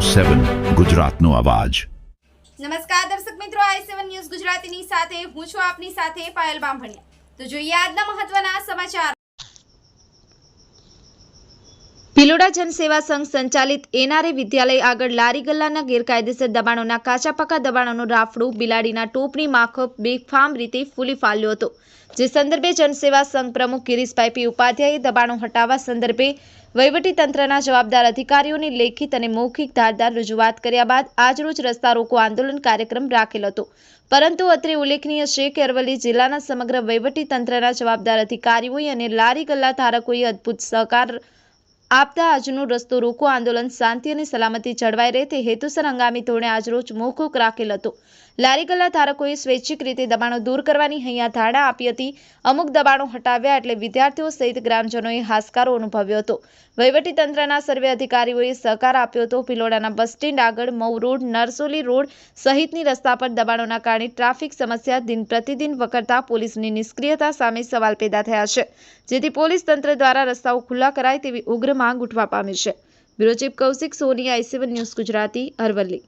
સેવન, ગુજરાતનો અવાજ. નમસ્કાર દર્શક મિત્રો, આઈ સેવન ન્યૂઝ ગુજરાતીની સાથે, હું છું આપની સાથે પાયલ બામભણિયા. તો જોઈએ આજના મહત્વના સમાચાર. ભિલોડા જનસેવા સંઘ સંચાલિત એનઆરએ વિદ્યાલય આગળ લારી ગલ્લાના ગેરકાયદેસર દબાણોના કાચા પાકા દબાણોનું રાફડું, બિલાડીના ટોપની માફક બેફામ રીતે ફૂલી ફાલ્યો હતો. જે સંદર્ભે જનસેવા સંઘ પ્રમુખ ગિરીશભાઈ પી. ઉપાધ્યાયે દબાણો હટાવવા સંદર્ભે વહીવટીતંત્રના જવાબદાર અધિકારીઓની લેખિત અને મૌખિક ધારદાર રજૂઆત કર્યા બાદ આજરોજ રસ્તા રોકો આંદોલન કાર્યક્રમ રાખેલ હતો. પરંતુ અત્રે ઉલ્લેખનીય છે કે અરવલ્લી જિલ્લાના સમગ્ર વહીવટીતંત્રના જવાબદાર અધિકારીઓએ અને લારી ગલ્લા ધારકોએ અદ્ભુત સહકાર આપતા આજનું રસ્તો રોકો આંદોલન શાંતિ અને સલામતી જળવાઈ રહે તે હેતુસર હંગામી ધોરણે આજરોજ મોકૂફ રાખેલ હતો. લારી ધારકોએ સ્વૈચ્છિક રીતે દબાણો દૂર કરવાની હૈયા ધારણા આપી હતી. અમુક દબાણો હટાવ્યા એટલે વિદ્યાર્થીઓ સહિત ગ્રામજનોએ હાશકારો અનુભવ્યો હતો. વહીવટીતંત્રના સર્વે અધિકારીઓએ સહકાર આપ્યો હતો. ભિલોડાના બસ સ્ટેન્ડ આગળ મઉ રોડ, નરસોલી રોડ સહિતની રસ્તા પર દબાણોના કારણે ટ્રાફિક સમસ્યા દિન પ્રતિદિન વકરતા પોલીસની નિષ્ક્રિયતા સામે સવાલ પેદા થયા છે. જેથી પોલીસ તંત્ર દ્વારા રસ્તાઓ ખુલ્લા કરાય તેવી ઉગ્ર માંગ ઉઠવા પામી છે. Bureau chief Kaushik Soni I news Gujarati Aravalli.